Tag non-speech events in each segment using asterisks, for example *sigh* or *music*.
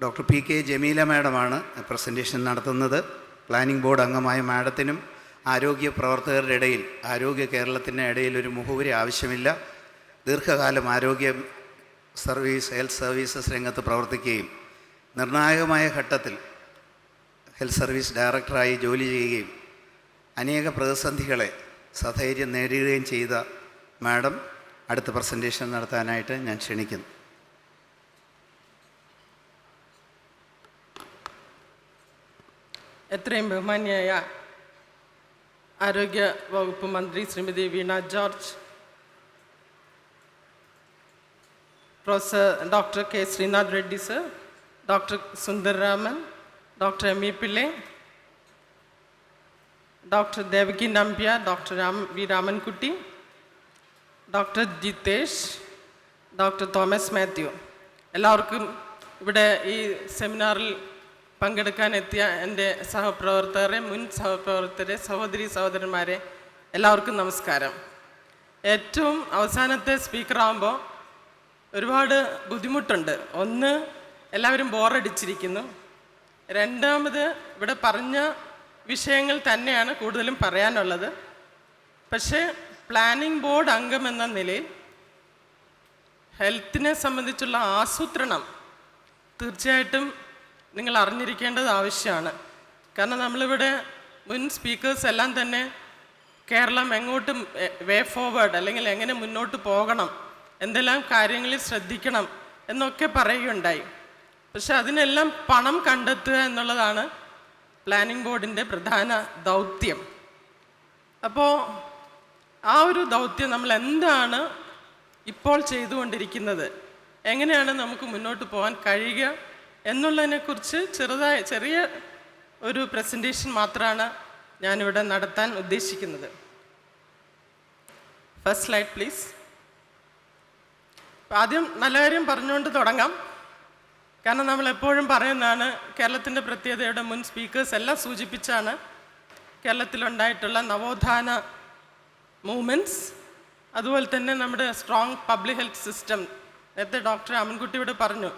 Doctor P K Jameela മാഡമാണ് presentation നടത്തുന്നത്. Planning board അംഗമായ മാഡത്തിനും ആരോഗ്യ പ്രവർത്തകരുടെ ഇടയിൽ ആരോഗ്യ കേരളത്തിന്റെ ഇടയിൽ ഒരു മുഖവുരി ആവശ്യമില്ല. ദീർഘകാലം ആരോഗ്യ സർവീസ് ഹെൽത്ത് സർവീസസ് രംഗത്ത് പ്രവർത്തിക്കുകയും നിർണായകമായ ഘട്ടത്തിൽ ഹെൽത്ത് സർവീസ് ഡയറക്ടറായി ജോലി ചെയ്യുകയും അനേക പ്രതിസന്ധികളെ സധൈര്യം നേരിടുകയും ചെയ്ത മാഡം അടുത്ത പ്രസന്റേഷൻ നടത്താനായിട്ട് ഞാൻ ക്ഷണിക്കുന്നു. എത്രയും ബഹുമാന്യായ ആരോഗ്യ വകുപ്പ് മന്ത്രി Shrimati Veena George professor doctor K Srinath Reddy sir doctor Sundararaman doctor M E Pillai doctor Devaki Nambiar doctor Ram V Ramankutty doctor Jithesh doctor Thomas Mathew. എല്ലാവർക്കും ഇവിടെ ഈ സെമിനാറിൽ പങ്കെടുക്കാൻ എത്തിയ എന്റെ സഹപ്രവർത്തകരെ മുൻ സഹപ്രവർത്തകരെ സഹോദരി സഹോദരന്മാരെ എല്ലാവർക്കും നമസ്കാരം. ഏറ്റവും അവസാനത്തെ സ്പീക്കറാകുമ്പോൾ ഒരുപാട് ബുദ്ധിമുട്ടുണ്ട്. ഒന്ന് എല്ലാവരും ബോറടിച്ചിരിക്കുന്നു. രണ്ടാമത് ഇവിടെ പറഞ്ഞ വിഷയങ്ങൾ തന്നെയാണ് കൂടുതലും പറയാനുള്ളത്. പക്ഷേ പ്ലാനിംഗ് ബോർഡ് അംഗം എന്ന നിലയിൽ ഹെൽത്തിനെ സംബന്ധിച്ചുള്ള ആസൂത്രണം തീർച്ചയായിട്ടും നിങ്ങൾ അറിഞ്ഞിരിക്കേണ്ടത് ആവശ്യമാണ്. കാരണം നമ്മളിവിടെ മുൻ സ്പീക്കേഴ്സ് എല്ലാം തന്നെ കേരളം എങ്ങോട്ട് വേ ഫോർവേഡ് അല്ലെങ്കിൽ എങ്ങനെ മുന്നോട്ട് പോകണം എന്തെല്ലാം കാര്യങ്ങളിൽ ശ്രദ്ധിക്കണം എന്നൊക്കെ പറയുകയുണ്ടായി. പക്ഷെ അതിനെല്ലാം പണം കണ്ടെത്തുക എന്നുള്ളതാണ് പ്ലാനിംഗ് ബോർഡിന്റെ പ്രധാന ദൗത്യം. അപ്പോൾ ആ ഒരു ദൗത്യം നമ്മൾ എന്താണ് ഇപ്പോൾ ചെയ്തുകൊണ്ടിരിക്കുന്നത്? എങ്ങനെയാണ് നമുക്ക് മുന്നോട്ട് പോകാൻ കഴിയുക? എന്നുള്ളതിനെക്കുറിച്ച് ചെറുതായ ചെറിയ ഒരു പ്രസന്റേഷൻ മാത്രമാണ് ഞാനിവിടെ നടത്താൻ ഉദ്ദേശിക്കുന്നത്. ഫസ്റ്റ് സ്ലൈഡ് പ്ലീസ് ആദ്യം നല്ല കാര്യം പറഞ്ഞുകൊണ്ട് തുടങ്ങാം. കാരണം നമ്മൾ എപ്പോഴും പറയുന്നതാണ് കേരളത്തിന്റെ പ്രത്യേകതയുടെ മുൻ സ്പീക്കേഴ്സ് എല്ലാം സൂചിപ്പിച്ചാണ് കേരളത്തിലുണ്ടായിട്ടുള്ള നവോത്ഥാന മൂവ്മെന്റ്സ് അതുപോലെ തന്നെ നമ്മുടെ സ്ട്രോങ് പബ്ലിക് ഹെൽത്ത് സിസ്റ്റം നേരത്തെ ഡോക്ടർ അമ്മൻകുട്ടി ഇവിടെ പറഞ്ഞു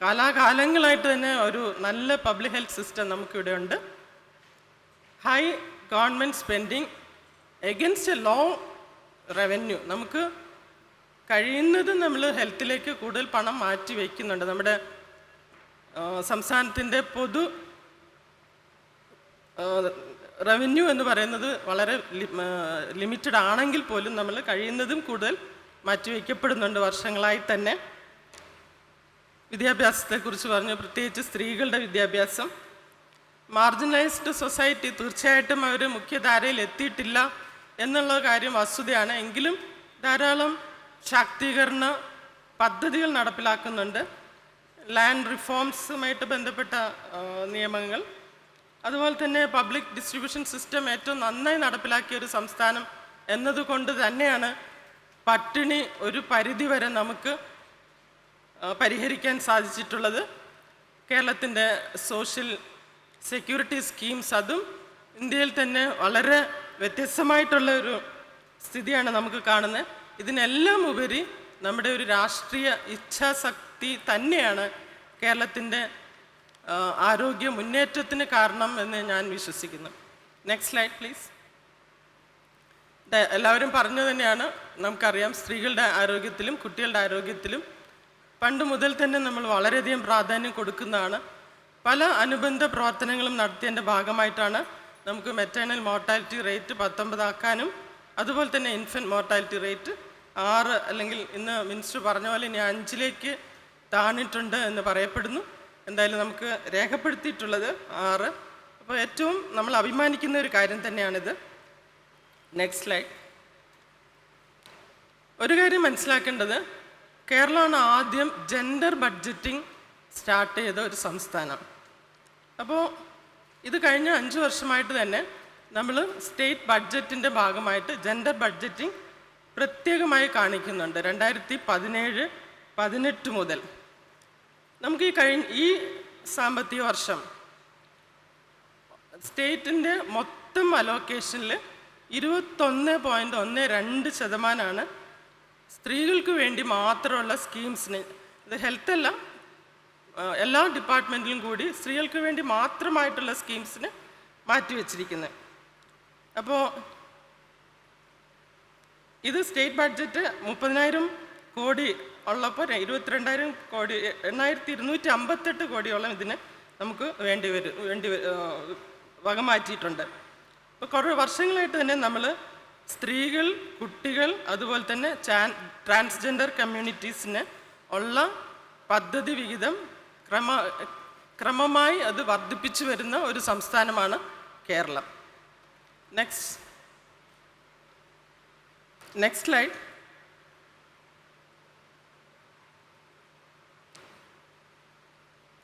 കാലാകാലങ്ങളായിട്ട് തന്നെ ഒരു നല്ല പബ്ലിക് ഹെൽത്ത് സിസ്റ്റം നമുക്കിവിടെ ഉണ്ട്. High government spending against a low revenue നമുക്ക് കഴിയുന്നതും നമ്മൾ ഹെൽത്തിലേക്ക് കൂടുതൽ പണം മാറ്റി വയ്ക്കുന്നുണ്ട് നമ്മുടെ സംസ്ഥാനത്തിന്റെ പൊതു റവന്യൂ എന്ന് പറയുന്നത് വളരെ ലിമിറ്റഡ് ആണെങ്കിൽ പോലും നമ്മൾ കഴിയുന്നതും കൂടുതൽ മാറ്റിവെക്കപ്പെടുന്നുണ്ട് വർഷങ്ങളായി തന്നെ. വിദ്യാഭ്യാസത്തെക്കുറിച്ച് പറഞ്ഞു പ്രത്യേകിച്ച് സ്ത്രീകളുടെ വിദ്യാഭ്യാസം. മാർജിനലൈസ്ഡ് സൊസൈറ്റി തീർച്ചയായിട്ടും അവർ മുഖ്യധാരയിൽ എത്തിയിട്ടില്ല എന്നുള്ള കാര്യം വസ്തുതയാണ് എങ്കിലും ധാരാളം ശാക്തീകരണ പദ്ധതികൾ നടപ്പിലാക്കുന്നുണ്ട്. ലാൻഡ് റിഫോംസുമായിട്ട് ബന്ധപ്പെട്ട നിയമങ്ങൾ. അതുപോലെ തന്നെ പബ്ലിക് ഡിസ്ട്രിബ്യൂഷൻ സിസ്റ്റം ഏറ്റവും നന്നായി നടപ്പിലാക്കിയ ഒരു സംസ്ഥാനം എന്നതുകൊണ്ട് തന്നെയാണ് പട്ടിണി ഒരു പരിധിവരെ നമുക്ക് പരിഹരിക്കാൻ സാധിച്ചിട്ടുള്ളത് കേരളത്തിന്റെ സോഷ്യൽ സെക്യൂരിറ്റി സ്കീംസ് അതും ഇന്ത്യയിൽ തന്നെ വളരെ വ്യത്യസ്തമായിട്ടുള്ള ഒരു സ്ഥിതിയാണ് നമുക്ക് കാണുന്നത്. ഇതിനെല്ലാം ഉപരി നമ്മുടെ ഒരു രാഷ്ട്രീയ ഇച്ഛാശക്തി തന്നെയാണ് കേരളത്തിന്റെ ആരോഗ്യ മുന്നേറ്റത്തിന് കാരണം എന്ന് ഞാൻ വിശ്വസിക്കുന്നു. നെക്സ്റ്റ് സ്ലൈഡ് പ്ലീസ് എല്ലാവരും പറഞ്ഞു തന്നെയാണ്. നമുക്കറിയാം സ്ത്രീകളുടെ ആരോഗ്യത്തിലും കുട്ടികളുടെ ആരോഗ്യത്തിലും പണ്ട് മുതൽ തന്നെ നമ്മൾ വളരെയധികം പ്രാധാന്യം കൊടുക്കുന്നതാണ്. പല അനുബന്ധ പ്രവർത്തനങ്ങളും നടത്തിയതിന്റെ ഭാഗമായിട്ടാണ് നമുക്ക് മെറ്റേണൽ മോർട്ടാലിറ്റി റേറ്റ് പത്തൊമ്പതാക്കാനും അതുപോലെ തന്നെ ഇൻഫന്റ് മോർട്ടാലിറ്റി റേറ്റ് ആറ് അല്ലെങ്കിൽ ഇന്ന് മിനിസ്റ്റർ പറഞ്ഞ പോലെ ഇനി അഞ്ചിലേക്ക് താണിട്ടുണ്ട് എന്ന് പറയപ്പെടുന്നു. എന്തായാലും നമുക്ക് രേഖപ്പെടുത്തിയിട്ടുള്ളത് ആറ്. അപ്പോൾ ഏറ്റവും നമ്മൾ അഭിമാനിക്കുന്ന ഒരു കാര്യം തന്നെയാണിത്. നെക്സ്റ്റ് സ്ലൈഡ് ഒരു കാര്യം മനസ്സിലാക്കേണ്ടത് കേരളമാണ് ആദ്യം ജെൻഡർ ബഡ്ജറ്റിംഗ് സ്റ്റാർട്ട് ചെയ്ത ഒരു സംസ്ഥാനം. അപ്പോൾ ഇത് കഴിഞ്ഞ അഞ്ച് വർഷമായിട്ട് തന്നെ നമ്മൾ സ്റ്റേറ്റ് ബഡ്ജറ്റിന്റെ ഭാഗമായിട്ട് ജെൻഡർ ബഡ്ജറ്റിംഗ് പ്രത്യേകമായി കാണിക്കുന്നുണ്ട്. രണ്ടായിരത്തി പതിനേഴ് പതിനെട്ട് മുതൽ. നമുക്ക് ഈ കഴിഞ്ഞ ഈ സാമ്പത്തിക വർഷം സ്റ്റേറ്റിന്റെ മൊത്തം അലോക്കേഷനിൽ ഇരുപത്തൊന്ന് പോയിന്റ് ഒന്ന് രണ്ട് ശതമാനമാണ് സ്ത്രീകൾക്ക് വേണ്ടി മാത്രമുള്ള സ്കീംസിന് ഇത് ഹെൽത്ത് അല്ല എല്ലാ ഡിപ്പാർട്ട്മെന്റിലും കൂടി സ്ത്രീകൾക്ക് വേണ്ടി മാത്രമായിട്ടുള്ള സ്കീംസിന് മാറ്റിവെച്ചിരിക്കുന്നത് അപ്പോൾ ഇത് സ്റ്റേറ്റ് ബഡ്ജറ്റ് മുപ്പതിനായിരം കോടി ഉള്ളപ്പോൾ ഇരുപത്തിരണ്ടായിരം കോടി എണ്ണായിരത്തി ഇരുന്നൂറ്റി അമ്പത്തെട്ട് കോടിയോളം ഇതിന് നമുക്ക് വേണ്ടി വരും വേണ്ടി വക മാറ്റിയിട്ടുണ്ട് അപ്പോൾ കുറേ വർഷങ്ങളായിട്ട് തന്നെ നമ്മൾ സ്ത്രീകൾ കുട്ടികൾ അതുപോലെ തന്നെ ട്രാൻസ്ജെൻഡർ കമ്മ്യൂണിറ്റീസിന് ഉള്ള പദ്ധതി വിഹിതം ക്രമ ക്രമമായി അത് വർദ്ധിപ്പിച്ചു വരുന്ന ഒരു സംസ്ഥാനമാണ് Keralam. Next next slide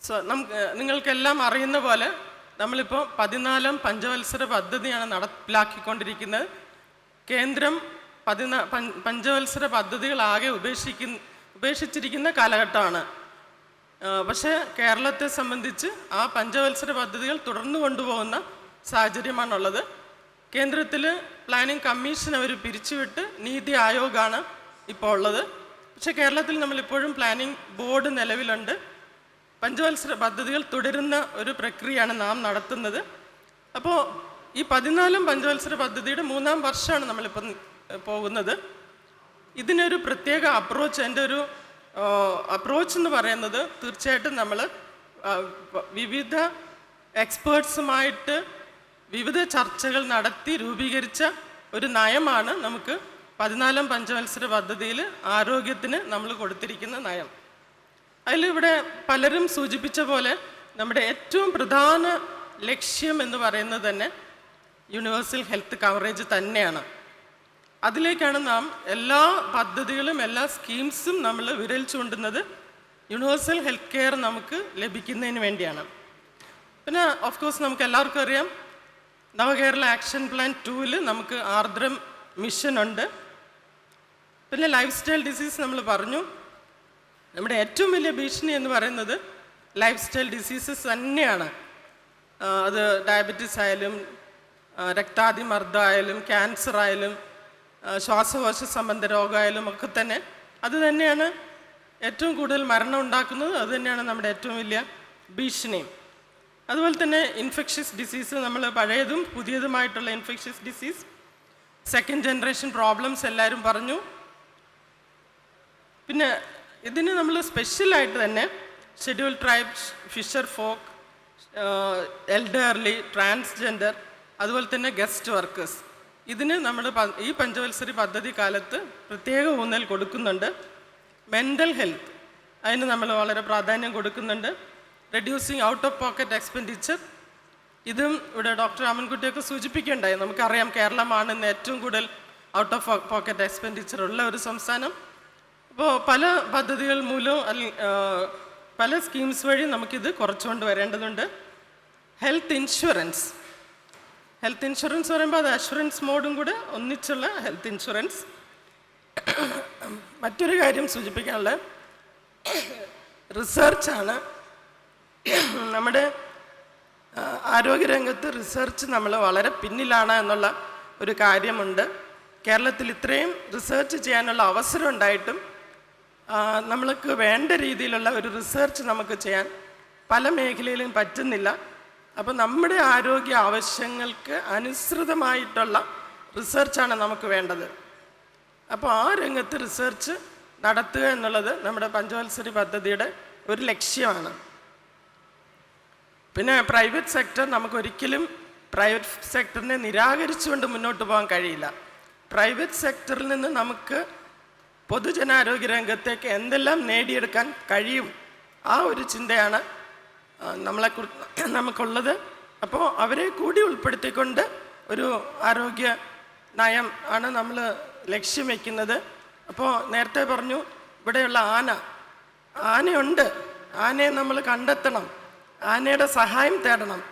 so നമുക്ക് നിങ്ങൾക്കെല്ലാം അറിയുന്ന പോലെ നമ്മളിപ്പോൾ പതിനാലാം പഞ്ചവത്സര പദ്ധതിയാണ് നടപ്പിലാക്കിക്കൊണ്ടിരിക്കുന്നത്. കേന്ദ്രം പതിനാ പഞ്ച- പഞ്ചവത്സര പദ്ധതികളാകെ ഉപേക്ഷിക്കുന്ന ഉപേക്ഷിച്ചിരിക്കുന്ന കാലഘട്ടമാണ്. പക്ഷേ കേരളത്തെ സംബന്ധിച്ച് ആ പഞ്ചവത്സര പദ്ധതികൾ തുടർന്നു കൊണ്ടുപോകുന്ന സാഹചര്യമാണുള്ളത്. കേന്ദ്രത്തിൽ പ്ലാനിംഗ് കമ്മീഷൻ അവർ പിരിച്ചുവിട്ട് നീതി ആയോഗാണ് ഇപ്പോൾ ഉള്ളത്. പക്ഷേ കേരളത്തിൽ നമ്മളിപ്പോഴും പ്ലാനിംഗ് ബോർഡ് നിലവിലുണ്ട്. പഞ്ചവത്സര പദ്ധതികൾ തുടരുന്ന ഒരു പ്രക്രിയയാണ് നാം നടത്തുന്നത്. അപ്പോൾ ഈ പതിനാലും പഞ്ചവത്സര പദ്ധതിയുടെ മൂന്നാം വർഷമാണ് നമ്മളിപ്പം പോകുന്നത്. ഇതിനൊരു പ്രത്യേക അപ്രോച്ച് എന്റെ ഒരു അപ്രോച്ച് എന്ന് പറയുന്നത് തീർച്ചയായിട്ടും നമ്മൾ വിവിധ എക്സ്പേർട്സുമായിട്ട് വിവിധ ചർച്ചകൾ നടത്തി രൂപീകരിച്ച ഒരു നയമാണ് നമുക്ക് പതിനാലാം പഞ്ചവത്സര പദ്ധതിയിൽ ആരോഗ്യത്തിന് നമ്മൾ കൊടുത്തിരിക്കുന്ന നയം. അതിലിവിടെ പലരും സൂചിപ്പിച്ച പോലെ നമ്മുടെ ഏറ്റവും പ്രധാന ലക്ഷ്യം എന്ന് പറയുന്നത് തന്നെ യൂണിവേഴ്സൽ ഹെൽത്ത് കവറേജ് തന്നെയാണ്. അതിലേക്കാണ് നാം എല്ലാ പദ്ധതികളും എല്ലാ സ്കീംസും നമ്മൾ വിരൽ ചൂണ്ടുന്നത് യൂണിവേഴ്സൽ ഹെൽത്ത് കെയർ നമുക്ക് ലഭിക്കുന്നതിന് വേണ്ടിയാണ്. പിന്നെ ഓഫ് കോഴ്സ് നമുക്ക് എല്ലാവർക്കും അറിയാം നവകേരള ആക്ഷൻ പ്ലാൻ ടൂവിൽ നമുക്ക് ആർദ്രം മിഷൻ ഉണ്ട്. പിന്നെ ലൈഫ് സ്റ്റൈൽ ഡിസീസ് നമ്മൾ പറഞ്ഞു. നമ്മുടെ ഏറ്റവും വലിയ ഭീഷണി എന്ന് പറയുന്നത് ലൈഫ് സ്റ്റൈൽ ഡിസീസസ് തന്നെയാണ് അത് ഡയബറ്റിസ് ആയാലും ആ, രക്താതിമർദ്ദം ആയാലും ക്യാൻസർ ആയാലും ശ്വാസകോശ സംബന്ധ രോഗമായാലും ഒക്കെ തന്നെ. അത് തന്നെയാണ് ഏറ്റവും കൂടുതൽ മരണം ഉണ്ടാക്കുന്നത്. അത് തന്നെയാണ് നമ്മുടെ ഏറ്റവും വലിയ ഭീഷണിയും. അതുപോലെ തന്നെ ഇൻഫെക്ഷ്യസ് ഡിസീസ് നമ്മൾ പഴയതും പുതിയതുമായിട്ടുള്ള infectious disease. Second generation problems എല്ലാവരും പറഞ്ഞു. പിന്നെ ഇതിന് നമ്മൾ സ്പെഷ്യലായിട്ട് തന്നെ schedule tribes fisher folk elderly transgender അതുപോലെ തന്നെ ഗസ്റ്റ് വർക്കേഴ്സ്. ഇതിന് നമ്മൾ ഈ പഞ്ചവത്സരി പദ്ധതി കാലത്ത് പ്രത്യേക ഊന്നൽ കൊടുക്കുന്നുണ്ട്. മെന്റൽ ഹെൽത്ത് അതിന് നമ്മൾ വളരെ പ്രാധാന്യം കൊടുക്കുന്നുണ്ട്. Reducing out of pocket expenditure ഇതും ഇവിടെ ഡോക്ടർ രാമൻകുട്ടിയൊക്കെ സൂചിപ്പിക്കേണ്ടായി നമുക്കറിയാം കേരളമാണ് ഇന്ന് ഏറ്റവും കൂടുതൽ ഔട്ട് ഓഫ് പോക്കറ്റ് എക്സ്പെൻഡിച്ചർ ഉള്ള ഒരു സംസ്ഥാനം. അപ്പോൾ പല പദ്ധതികൾ മൂലം പല സ്കീംസ് വഴി നമുക്കിത് കുറച്ചുകൊണ്ട് വരേണ്ടതുണ്ട്. ഹെൽത്ത് ഇൻഷുറൻസ് ഹെൽത്ത് ഇൻഷുറൻസ് പറയുമ്പോൾ അത് അഷുറൻസ് മോഡും കൂടെ ഒന്നിച്ചുള്ള ഹെൽത്ത് ഇൻഷുറൻസ് മറ്റൊരു കാര്യം സൂചിപ്പിക്കാനുള്ള റിസർച്ചാണ് നമ്മുടെ ആരോഗ്യരംഗത്ത് റിസർച്ച് നമ്മൾ വളരെ പിന്നിലാണ് എന്നുള്ള ഒരു കാര്യമുണ്ട്. കേരളത്തിൽ ഇത്രയും റിസർച്ച് ചെയ്യാനുള്ള അവസരം ഉണ്ടായിട്ടും നമ്മൾക്ക് വേണ്ട രീതിയിലുള്ള ഒരു റിസർച്ച് നമുക്ക് ചെയ്യാൻ പല മേഖലയിലും പറ്റുന്നില്ല. അപ്പോൾ നമ്മുടെ ആരോഗ്യ ആവശ്യങ്ങൾക്ക് അനുസൃതമായിട്ടുള്ള റിസർച്ചാണ് നമുക്ക് വേണ്ടത്. അപ്പോൾ ആ രംഗത്ത് റിസർച്ച് നടത്തുക എന്നുള്ളത് നമ്മുടെ പഞ്ചവത്സരി പദ്ധതിയുടെ ഒരു ലക്ഷ്യമാണ്. പിന്നെ പ്രൈവറ്റ് സെക്ടർ നമുക്ക് ഒരിക്കലും പ്രൈവറ്റ് സെക്ടറിനെ നിരാകരിച്ചുകൊണ്ട് മുന്നോട്ട് പോകാൻ കഴിയില്ല. പ്രൈവറ്റ് സെക്ടറിൽ നിന്ന് നമുക്ക് പൊതുജനാരോഗ്യ രംഗത്തേക്ക് എന്തെല്ലാം നേടിയെടുക്കാൻ കഴിയും? ആ ഒരു ചിന്തയാണ് നമ്മളെ *clears throat* നമുക്കുള്ളത്. അപ്പോൾ അവരെ കൂടി ഉൾപ്പെടുത്തിക്കൊണ്ട് ഒരു ആരോഗ്യ നയം ആണ് നമ്മൾ ലക്ഷ്യം വയ്ക്കുന്നത് അപ്പോൾ നേരത്തെ പറഞ്ഞു ഇവിടെയുള്ള ആന. ആനയുണ്ട്. ആനയെ നമ്മൾ കണ്ടെത്തണം. ആനയുടെ സഹായം തേടണം.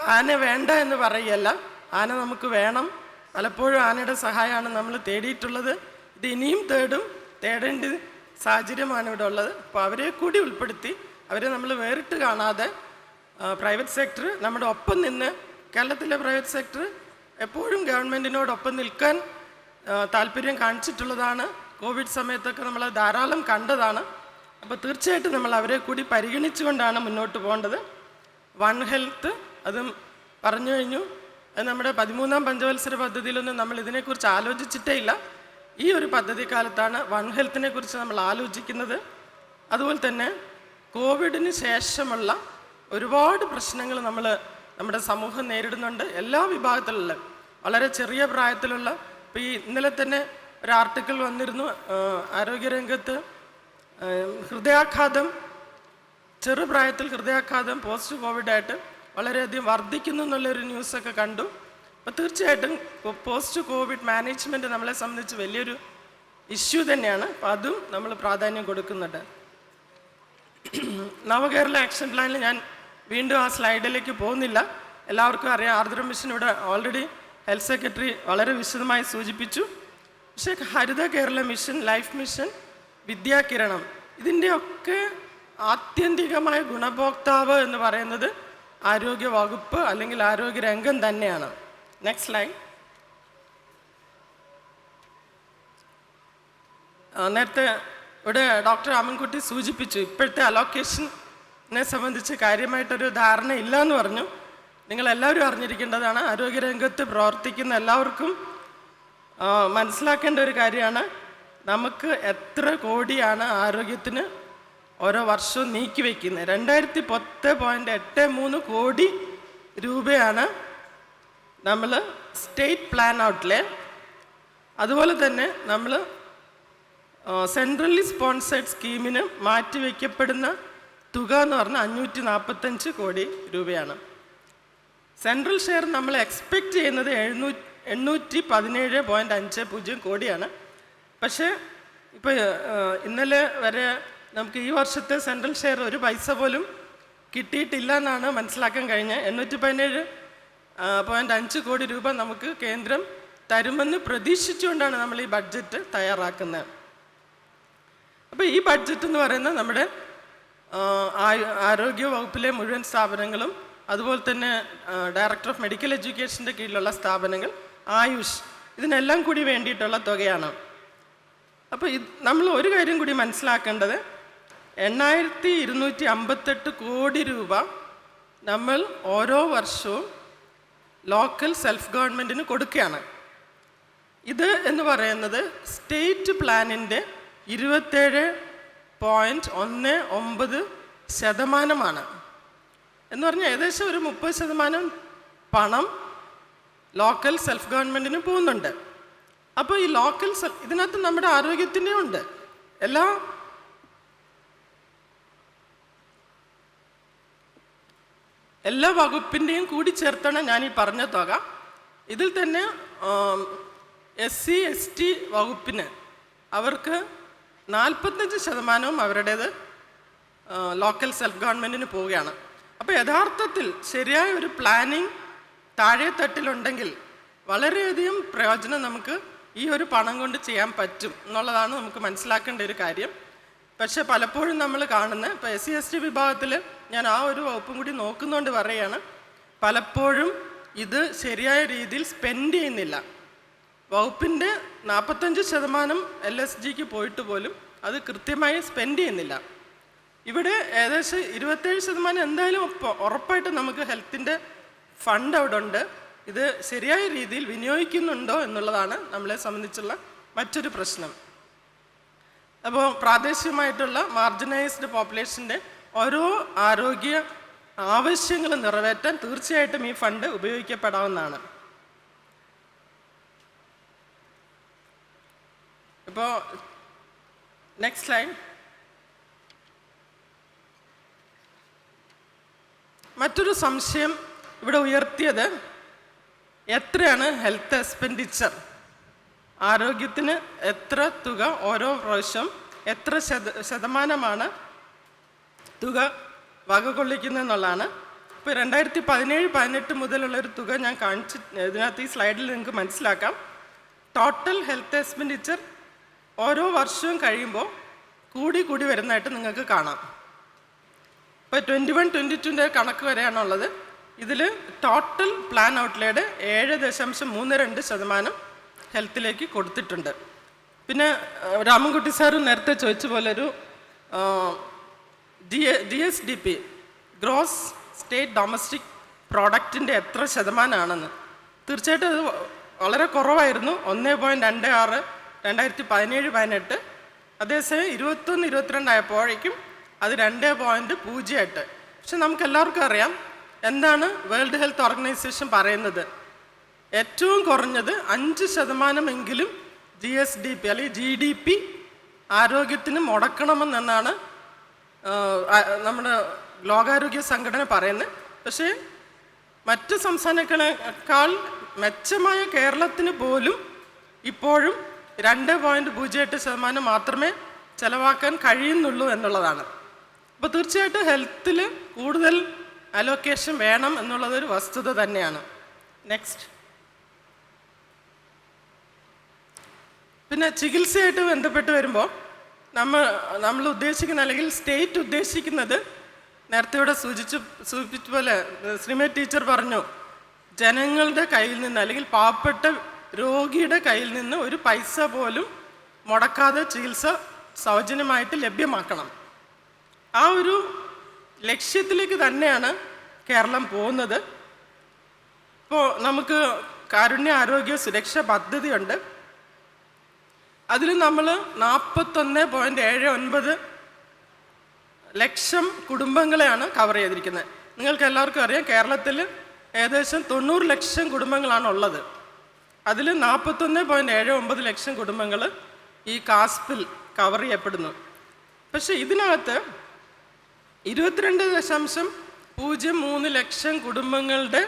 ആന വേണ്ട എന്ന് പറയല്ല ആന നമുക്ക് വേണം. പലപ്പോഴും ആനയുടെ സഹായമാണ് നമ്മൾ തേടിയിട്ടുള്ളത്. ഇത് ഇനിയും തേടും. തേടേണ്ട സാഹചര്യമാണ് ഇവിടെ ഉള്ളത്. അപ്പോൾ അവരെ കൂടി ഉൾപ്പെടുത്തി അവരെ നമ്മൾ വേറിട്ട് കാണാതെ പ്രൈവറ്റ് സെക്ടർ നമ്മുടെ ഒപ്പം നിന്ന് കേരളത്തിലെ പ്രൈവറ്റ് സെക്ടർ എപ്പോഴും ഗവൺമെന്റിനോടൊപ്പം നിൽക്കാൻ താല്പര്യം കാണിച്ചിട്ടുള്ളതാണ്. കോവിഡ് സമയത്തൊക്കെ നമ്മൾ ധാരാളം കണ്ടതാണ്. അപ്പോൾ തീർച്ചയായിട്ടും നമ്മൾ അവരെ കൂടി പരിഗണിച്ചുകൊണ്ടാണ് മുന്നോട്ട് പോകേണ്ടത്. വൺ ഹെൽത്ത് അതും പറഞ്ഞു കഴിഞ്ഞു. അത് നമ്മുടെ പതിമൂന്നാം പഞ്ചവത്സര പദ്ധതിയിലൊന്നും നമ്മൾ ഇതിനെക്കുറിച്ച് ആലോചിച്ചിട്ടേ ഇല്ല. ഈ ഒരു പദ്ധതി കാലത്താണ് വൺ ഹെൽത്തിനെ കുറിച്ച് നമ്മൾ ആലോചിക്കുന്നത്. അതുപോലെ തന്നെ കോവിഡിന് ശേഷമുള്ള ഒരുപാട് പ്രശ്നങ്ങൾ നമ്മൾ നമ്മുടെ സമൂഹം നേരിടുന്നുണ്ട്. എല്ലാ വിഭാഗത്തിലുള്ള വളരെ ചെറിയ പ്രായത്തിലുള്ള ഇപ്പോൾ ഈ ഇന്നലെ തന്നെ ഒരു ആർട്ടിക്കിൾ വന്നിരുന്നു ആരോഗ്യരംഗത്ത് ഹൃദയാഘാതം ചെറുപ്രായത്തിൽ ഹൃദയാഘാതം പോസ്റ്റ് കോവിഡായിട്ട് വളരെയധികം വർദ്ധിക്കുന്നു എന്നുള്ളൊരു ന്യൂസൊക്കെ കണ്ടു. അപ്പോൾ തീർച്ചയായിട്ടും പോസ്റ്റ് കോവിഡ് മാനേജ്മെന്റ് നമ്മളെ സംബന്ധിച്ച് വലിയൊരു ഇഷ്യൂ തന്നെയാണ്. അപ്പോൾ അതും നമ്മൾ പ്രാധാന്യം കൊടുക്കുന്നുണ്ട്. നവകേരള ആക്ഷൻ പ്ലാനിൽ ഞാൻ വീണ്ടും ആ സ്ലൈഡിലേക്ക് പോകുന്നില്ല. എല്ലാവർക്കും അറിയാം ആർദ്ര മിഷൻ ഇവിടെ ഓൾറെഡി ഹെൽത്ത് സെക്രട്ടറി വളരെ വിശദമായി സൂചിപ്പിച്ചു. പക്ഷേ Haritha Kerala mission life mission Vidyakiranam ഇതിന്റെയൊക്കെ ആത്യന്തികമായ ഗുണഭോക്താവ് എന്ന് പറയുന്നത് ആരോഗ്യ വകുപ്പ് അല്ലെങ്കിൽ ആരോഗ്യ രംഗം തന്നെയാണ്. നെക്സ്റ്റ് ലൈൻ നേരത്തെ ഇവിടെ ഡോക്ടർ അമ്മൻകുട്ടി സൂചിപ്പിച്ചു ഇപ്പോഴത്തെ അലോക്കേഷനെ സംബന്ധിച്ച് കാര്യമായിട്ടൊരു ധാരണ ഇല്ല എന്ന് പറഞ്ഞു. നിങ്ങൾ എല്ലാവരും അറിഞ്ഞിരിക്കേണ്ടതാണ് ആരോഗ്യരംഗത്ത് പ്രവർത്തിക്കുന്ന എല്ലാവർക്കും മനസ്സിലാക്കേണ്ട ഒരു കാര്യമാണ്. നമുക്ക് എത്ര കോടിയാണ് ആരോഗ്യത്തിന് ഓരോ വർഷവും നീക്കി വയ്ക്കുന്നത് രണ്ടായിരത്തി പത്ത് പോയിന്റ് എട്ട് മൂന്ന് കോടി രൂപയാണ് നമ്മൾ സ്റ്റേറ്റ് പ്ലാൻ ഔട്ടിലെ. അതുപോലെ തന്നെ നമ്മൾ സെൻട്രലി സ്പോൺസേഡ് സ്കീമിന് മാറ്റിവെക്കപ്പെടുന്ന തുക എന്ന് പറഞ്ഞാൽ അഞ്ഞൂറ്റി നാൽപ്പത്തഞ്ച് കോടി രൂപയാണ്. സെൻട്രൽ ഷെയർ നമ്മൾ എക്സ്പെക്റ്റ് ചെയ്യുന്നത് എഴുന്നൂ എണ്ണൂറ്റി പതിനേഴ് പോയിന്റ് അഞ്ച് പൂജ്യം കോടിയാണ്. പക്ഷേ ഇപ്പോൾ ഇന്നലെ വരെ നമുക്ക് ഈ വർഷത്തെ സെൻട്രൽ ഷെയർ ഒരു പൈസ പോലും കിട്ടിയിട്ടില്ല എന്നാണ് മനസ്സിലാക്കാൻ കഴിഞ്ഞത്. എണ്ണൂറ്റി പതിനേഴ് പോയിന്റ് അഞ്ച് കോടി രൂപ നമുക്ക് കേന്ദ്രം തരുമെന്ന് പ്രതീക്ഷിച്ചുകൊണ്ടാണ് നമ്മൾ ഈ ബഡ്ജറ്റ് തയ്യാറാക്കുന്നത്. അപ്പോൾ ഈ ബഡ്ജറ്റ് എന്ന് പറയുന്നത് നമ്മുടെ ആരോഗ്യ വകുപ്പിലെ മുഴുവൻ സ്ഥാപനങ്ങളും അതുപോലെ തന്നെ ഡയറക്ടർ ഓഫ് മെഡിക്കൽ എഡ്യൂക്കേഷന്റെ കീഴിലുള്ള സ്ഥാപനങ്ങൾ ആയുഷ് ഇതിനെല്ലാം കൂടി വേണ്ടിയിട്ടുള്ള തുകയാണ്. അപ്പോൾ ഇത് നമ്മൾ ഒരു കാര്യം കൂടി മനസ്സിലാക്കേണ്ടത് എണ്ണായിരത്തി ഇരുന്നൂറ്റി അമ്പത്തെട്ട് കോടി രൂപ നമ്മൾ ഓരോ വർഷവും ലോക്കൽ സെൽഫ് ഗവൺമെന്റിന് കൊടുക്കുകയാണ്. ഇത് എന്ന് പറയുന്നത് സ്റ്റേറ്റ് പ്ലാനിന്റെ ഇരുപത്തേഴ് പോയിന്റ് ഒന്ന് ഒമ്പത് ശതമാനമാണ്. എന്ന് പറഞ്ഞാൽ ഏകദേശം ഒരു മുപ്പത് ശതമാനം പണം ലോക്കൽ സെൽഫ് ഗവൺമെന്റിന് പോകുന്നുണ്ട്. അപ്പോൾ ഈ ലോക്കൽ സെൽഫ് ഇതിനകത്ത് നമ്മുടെ ആരോഗ്യത്തിന്റെ ഉണ്ട്. എല്ലാ എല്ലാ വകുപ്പിന്റെയും കൂടി ചേർത്താണ് ഞാൻ ഈ പറഞ്ഞ തുക. ഇതിൽ തന്നെ എസ് സി എസ് ടി വകുപ്പിന് അവർക്ക് നാൽപ്പത്തഞ്ച് ശതമാനവും അവരുടേത് ലോക്കൽ സെൽഫ് ഗവൺമെന്റിന് പോവുകയാണ്. അപ്പോൾ യഥാർത്ഥത്തിൽ ശരിയായ ഒരു പ്ലാനിങ് താഴെ തട്ടിലുണ്ടെങ്കിൽ വളരെയധികം പ്രയോജനം നമുക്ക് ഈ ഒരു പണം കൊണ്ട് ചെയ്യാൻ പറ്റും എന്നുള്ളതാണ് നമുക്ക് മനസ്സിലാക്കേണ്ട ഒരു കാര്യം. പക്ഷെ പലപ്പോഴും നമ്മൾ കാണുന്ന ഇപ്പോൾ എസ് സി എസ് ടി വിഭാഗത്തിൽ ഞാൻ ആ ഒരു വകുപ്പും കൂടി നോക്കുന്നതുകൊണ്ട് പറയുകയാണ് പലപ്പോഴും ഇത് ശരിയായ രീതിയിൽ സ്പെൻഡ് ചെയ്യുന്നില്ല. വകുപ്പിന്റെ നാൽപ്പത്തഞ്ച് ശതമാനം എൽ എസ് ജിക്ക് പോയിട്ട് പോലും അത് കൃത്യമായി സ്പെൻഡ് ചെയ്യുന്നില്ല. ഇവിടെ ഏകദേശം ഇരുപത്തേഴ് ശതമാനം എന്തായാലും ഉറപ്പായിട്ട് നമുക്ക് ഹെൽത്തിന്റെ ഫണ്ട് അവിടെ ഉണ്ട് ഇത് ശരിയായ രീതിയിൽ വിനിയോഗിക്കുന്നുണ്ടോ എന്നുള്ളതാണ് നമ്മളെ സംബന്ധിച്ചുള്ള മറ്റൊരു പ്രശ്നം. അപ്പോൾ പ്രാദേശികമായിട്ടുള്ള മാർജിനൈസ്ഡ് പോപ്പുലേഷന്റെ ഓരോ ആരോഗ്യ ആവശ്യങ്ങൾ നിറവേറ്റാൻ തീർച്ചയായിട്ടും ഈ ഫണ്ട് ഉപയോഗിക്കപ്പെടാവുന്നതാണ്. ഇപ്പോൾ നെക്സ്റ്റ് ലൈൻ മറ്റൊരു സംശയം ഇവിടെ ഉയർത്തിയത് എത്രയാണ് ഹെൽത്ത് എക്സ്പെൻഡിച്ചർ ആരോഗ്യത്തിന് എത്ര തുക ഓരോ പ്രാവശ്യം എത്ര ശത ശതമാനമാണ് തുക വകകൊള്ളിക്കുന്നതെന്നുള്ളതാണ് ഇപ്പോൾ രണ്ടായിരത്തി പതിനേഴ് പതിനെട്ട് മുതലുള്ള ഒരു തുക ഞാൻ കാണിച്ച് ഇതിനകത്ത് ഈ സ്ലൈഡിൽ നിങ്ങൾക്ക് മനസ്സിലാക്കാം. ടോട്ടൽ ഹെൽത്ത് എക്സ്പെൻഡിച്ചർ ഓരോ വർഷവും കഴിയുമ്പോൾ കൂടി കൂടി വരുന്നതായിട്ട് നിങ്ങൾക്ക് കാണാം. ഇപ്പോൾ ട്വന്റി വൺ ട്വന്റി ടുന്റെ കണക്ക് വരെയാണുള്ളത്. ഇതിൽ ടോട്ടൽ പ്ലാൻ ഔട്ട്ലേഡ് ഏഴ് ദശാംശം മൂന്ന് രണ്ട് ശതമാനം ഹെൽത്തിലേക്ക് കൊടുത്തിട്ടുണ്ട്. പിന്നെ രാമൻകുട്ടി സാറ് നേരത്തെ ചോദിച്ച പോലെ ഒരു D S D P gross state domestic പ്രോഡക്റ്റിന്റെ എത്ര ശതമാനമാണെന്ന്. തീർച്ചയായിട്ടും അത് വളരെ കുറവായിരുന്നു. ഒന്ന് പോയിന്റ് രണ്ട് ആറ് രണ്ടായിരത്തി പതിനേഴ് പതിനെട്ട്. അതേസമയം ഇരുപത്തൊന്ന് ഇരുപത്തിരണ്ടായപ്പോഴേക്കും അത് രണ്ട് പോയിന്റ് പൂജ്യം എട്ട് പക്ഷെ നമുക്ക് എല്ലാവർക്കും അറിയാം എന്താണ് വേൾഡ് ഹെൽത്ത് ഓർഗനൈസേഷൻ പറയുന്നത്. ഏറ്റവും കുറഞ്ഞത് അഞ്ച് ശതമാനമെങ്കിലും ജി എസ് ഡി പി അല്ലെങ്കിൽ ജി ഡി പി ആരോഗ്യത്തിന് മുടക്കണമെന്നാണ് നമ്മുടെ ലോകാരോഗ്യ സംഘടന പറയുന്നത്. പക്ഷേ മറ്റ് സംസ്ഥാനങ്ങളെക്കാൾ മെച്ചമായ കേരളത്തിന് പോലും ഇപ്പോഴും രണ്ട് പോയിന്റ് പൂജ്യം എട്ട് ശതമാനം മാത്രമേ ചിലവാക്കാൻ കഴിയുന്നുള്ളൂ എന്നുള്ളതാണ്. അപ്പോൾ തീർച്ചയായിട്ടും ഹെൽത്തിൽ കൂടുതൽ അലോക്കേഷൻ വേണം എന്നുള്ളതൊരു വസ്തുത തന്നെയാണ്. നെക്സ്റ്റ് പിന്നെ ചികിത്സയായിട്ട് ബന്ധപ്പെട്ട് വരുമ്പോൾ നമ്മൾ നമ്മൾ ഉദ്ദേശിക്കുന്ന അല്ലെങ്കിൽ സ്റ്റേറ്റ് ഉദ്ദേശിക്കുന്നത് നേരത്തെ ഇവിടെ സൂചിച്ചു സൂചിപ്പിച്ച പോലെ ശ്രീമതി ടീച്ചർ പറഞ്ഞു ജനങ്ങളുടെ കയ്യിൽ നിന്ന് അല്ലെങ്കിൽ പാവപ്പെട്ട രോഗിയുടെ കയ്യിൽ നിന്ന് ഒരു പൈസ പോലും മുടക്കാതെ ചികിത്സ സൗജന്യമായിട്ട് ലഭ്യമാക്കണം. ആ ഒരു ലക്ഷ്യത്തിലേക്ക് തന്നെയാണ് കേരളം പോകുന്നത്. ഇപ്പോൾ നമുക്ക് കാരുണ്യ ആരോഗ്യ സുരക്ഷ പദ്ധതിയുണ്ട്. അതിൽ നമ്മൾ നാൽപ്പത്തൊന്ന് പോയിന്റ് ഏഴ് ഒൻപത് ലക്ഷം കുടുംബങ്ങളെയാണ് കവർ ചെയ്തിരിക്കുന്നത്. നിങ്ങൾക്ക് എല്ലാവർക്കും അറിയാം കേരളത്തിൽ ഏകദേശം തൊണ്ണൂറ് ലക്ഷം കുടുംബങ്ങളാണ് ഉള്ളത് അതിൽ നാൽപ്പത്തൊന്ന് പോയിന്റ് ഏഴ് ഒമ്പത് ലക്ഷം കുടുംബങ്ങൾ ഈ കാസ്പിൽ കവർ ചെയ്യപ്പെടുന്നു. പക്ഷേ ഇതിനകത്ത് ഇരുപത്തിരണ്ട് ദശാംശം പൂജ്യം മൂന്ന് ലക്ഷം കുടുംബങ്ങളുടെ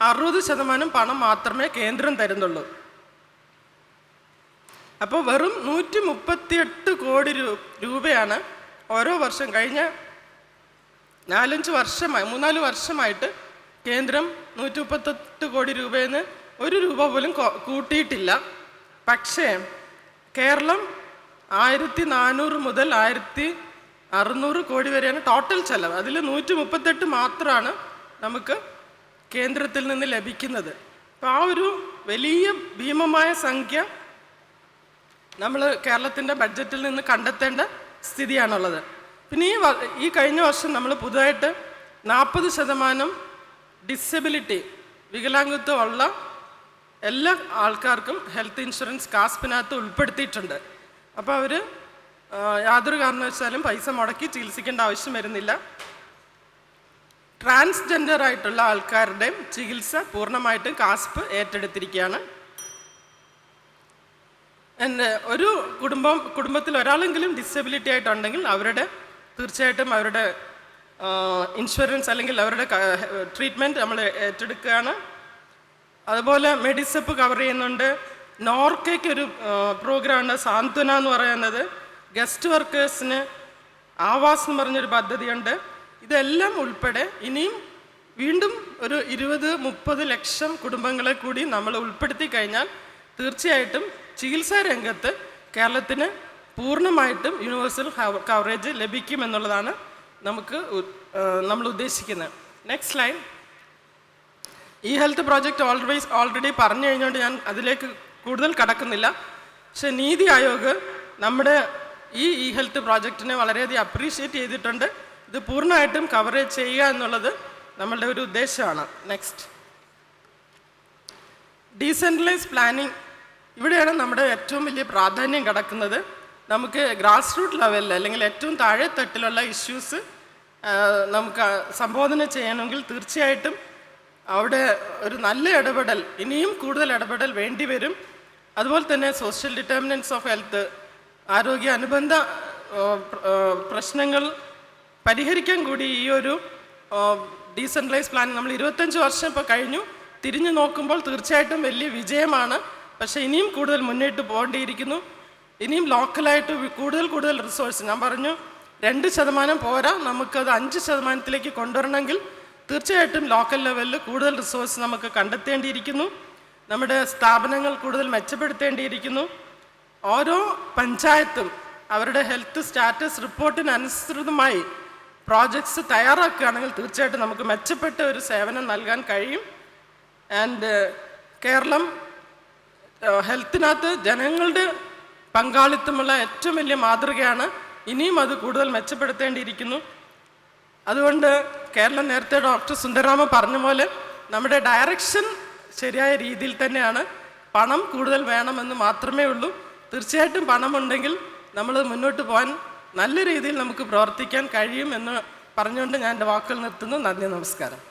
അറുപത് ശതമാനം പണം മാത്രമേ കേന്ദ്രം തരുന്നുള്ളൂ. അപ്പോൾ വെറും നൂറ്റി മുപ്പത്തിയെട്ട് കോടി രൂപയാണ് ഓരോ വർഷം കഴിഞ്ഞ നാലഞ്ച് വർഷമായി മൂന്നാൽ വർഷമായിട്ട് കേന്ദ്രം നൂറ്റി മുപ്പത്തെട്ട് കോടി രൂപയിൽ നിന്ന് ഒരു രൂപ പോലും കൂട്ടിയിട്ടില്ല. പക്ഷേ കേരളം ആയിരത്തി നാനൂറ് മുതൽ ആയിരത്തി അറുന്നൂറ് കോടി വരെയാണ് ടോട്ടൽ ചെലവ്. അതിൽ നൂറ്റി മുപ്പത്തെട്ട് മാത്രമാണ് നമുക്ക് കേന്ദ്രത്തിൽ നിന്ന് ലഭിക്കുന്നത്. അപ്പോൾ ആ ഒരു വലിയ ഭീമമായ സംഖ്യ നമ്മൾ കേരളത്തിന്റെ ബഡ്ജറ്റിൽ നിന്ന് കണ്ടെത്തേണ്ട സ്ഥിതിയാണുള്ളത്. പിന്നെ ഈ ഈ കഴിഞ്ഞ വർഷം നമ്മൾ പുതുതായിട്ട് നാൽപ്പത് ശതമാനം ഡിസബിലിറ്റി വികലാംഗത്വം ഉള്ള എല്ലാ ആൾക്കാർക്കും ഹെൽത്ത് ഇൻഷുറൻസ് കാസ്പിനകത്ത് ഉൾപ്പെടുത്തിയിട്ടുണ്ട്. അപ്പോൾ അവർ യാതൊരു കാരണവശാലും പൈസ മുടക്കി ചികിത്സിക്കേണ്ട ആവശ്യം വരുന്നില്ല. ട്രാൻസ്ജെൻഡർ ആയിട്ടുള്ള ആൾക്കാരുടെയും ചികിത്സ പൂർണമായിട്ടും കാസ്പ് ഏറ്റെടുത്തിരിക്കുകയാണ്. എന്റെ ഒരു കുടുംബം കുടുംബത്തിൽ ഒരാളെങ്കിലും ഡിസബിലിറ്റി ആയിട്ടുണ്ടെങ്കിൽ അവരുടെ തീർച്ചയായിട്ടും അവരുടെ ഇൻഷുറൻസ് അല്ലെങ്കിൽ അവരുടെ ട്രീറ്റ്മെന്റ് നമ്മൾ ഏറ്റെടുക്കുകയാണ്. അതുപോലെ മെഡിസപ്പ് കവർ ചെയ്യുന്നുണ്ട്. നോർക്കയ്ക്ക് ഒരു പ്രോഗ്രാമുണ്ട് സാന്ത്വന എന്ന് പറയുന്നത്. ഗസ്റ്റ് വർക്കേഴ്സിന് ആവാസ് എന്ന് പറഞ്ഞൊരു പദ്ധതിയുണ്ട്. ഇതെല്ലാം ഉൾപ്പെടെ ഇനിയും വീണ്ടും ഒരു ഇരുപത് മുപ്പത് ലക്ഷം കുടുംബങ്ങളെ കൂടി നമ്മൾ ഉൾപ്പെടുത്തി കഴിഞ്ഞാൽ തീർച്ചയായിട്ടും ചികിത്സാ രംഗത്ത് കേരളത്തിന് പൂർണമായിട്ടും യൂണിവേഴ്സൽ കവറേജ് ലഭിക്കുമെന്നുള്ളതാണ് നമുക്ക് നമ്മൾ ഉദ്ദേശിക്കുന്നത്. നെക്സ്റ്റ് ലൈൻ ഈ ഹെൽത്ത് പ്രോജക്റ്റ് ഓൾറെഡി ഓൾറെഡി പറഞ്ഞു കഴിഞ്ഞുകൊണ്ട് ഞാൻ അതിലേക്ക് കൂടുതൽ കടക്കുന്നില്ല. പക്ഷെ നീതി ആയോഗ് നമ്മുടെ ഈ ഇ ഹെൽത്ത് പ്രോജക്റ്റിനെ വളരെയധികം അപ്രീഷിയേറ്റ് ചെയ്തിട്ടുണ്ട്. ഇത് പൂർണമായിട്ടും കവറേജ് ചെയ്യുക എന്നുള്ളത് നമ്മളുടെ ഒരു ഉദ്ദേശമാണ്. നെക്സ്റ്റ് ഡീസെൻട്രലൈസ് പ്ലാനിങ് ഇവിടെയാണ് നമ്മുടെ ഏറ്റവും വലിയ പ്രാധാന്യം കിടക്കുന്നത്. നമുക്ക് ഗ്രാസ് റൂട്ട് ലെവലിൽ അല്ലെങ്കിൽ ഏറ്റവും താഴെ തട്ടിലുള്ള ഇഷ്യൂസ് നമുക്ക് സംബോധന ചെയ്യണമെങ്കിൽ തീർച്ചയായിട്ടും അവിടെ ഒരു നല്ല ഇടപെടൽ ഇനിയും കൂടുതൽ ഇടപെടൽ വേണ്ടി വരും. അതുപോലെ തന്നെ സോഷ്യൽ ഡിറ്റർമിനൻസ് ഓഫ് ഹെൽത്ത് ആരോഗ്യ അനുബന്ധ പ്രശ്നങ്ങൾ പരിഹരിക്കാൻ കൂടി ഈ ഒരു ഡീസെൻട്രലൈസ് പ്ലാൻ നമ്മൾ ഇരുപത്തഞ്ച് വർഷം ഇപ്പോൾ കഴിഞ്ഞു. തിരിഞ്ഞു നോക്കുമ്പോൾ തീർച്ചയായിട്ടും വലിയ വിജയമാണ്. പക്ഷേ ഇനിയും കൂടുതൽ മുന്നോട്ട് പോകേണ്ടിയിരിക്കുന്നു. ഇനിയും ലോക്കലായിട്ട് കൂടുതൽ കൂടുതൽ റിസോഴ്സ് ഞാൻ പറഞ്ഞു രണ്ട് ശതമാനം പോരാ നമുക്കത് അഞ്ച് ശതമാനത്തിലേക്ക് കൊണ്ടുവരണമെങ്കിൽ തീർച്ചയായിട്ടും ലോക്കൽ ലെവലിൽ കൂടുതൽ റിസോഴ്സ് നമുക്ക് കണ്ടെത്തേണ്ടിയിരിക്കുന്നു. നമ്മുടെ സ്ഥാപനങ്ങൾ കൂടുതൽ മെച്ചപ്പെടുത്തേണ്ടിയിരിക്കുന്നു. ഓരോ പഞ്ചായത്തും അവരുടെ ഹെൽത്ത് സ്റ്റാറ്റസ് റിപ്പോർട്ടിനനുസൃതമായി പ്രോജക്ട്സ് തയ്യാറാക്കുകയാണെങ്കിൽ തീർച്ചയായിട്ടും നമുക്ക് മെച്ചപ്പെട്ട ഒരു സേവനം നൽകാൻ കഴിയും. ആൻഡ് കേരളം ഹെൽത്തിനകത്ത് ജനങ്ങളുടെ പങ്കാളിത്തമുള്ള ഏറ്റവും വലിയ മാതൃകയാണ്. ഇനിയും അത് കൂടുതൽ മെച്ചപ്പെടുത്തേണ്ടിയിരിക്കുന്നു. അതുകൊണ്ട് കേരളം നേരത്തെ ഡോക്ടർ സുന്ദരരാമ പറഞ്ഞ പോലെ നമ്മുടെ ഡയറക്ഷൻ ശരിയായ രീതിയിൽ തന്നെയാണ്. പണം കൂടുതൽ വേണമെന്ന് മാത്രമേ ഉള്ളൂ. തീർച്ചയായിട്ടും പണമുണ്ടെങ്കിൽ നമ്മൾ മുന്നോട്ട് പോകാൻ നല്ല രീതിയിൽ നമുക്ക് പ്രവർത്തിക്കാൻ കഴിയും എന്ന് പറഞ്ഞുകൊണ്ട് ഞാൻ എന്റെ വാക്കുകൾ നിർത്തുന്നു. നന്ദി നമസ്കാരം.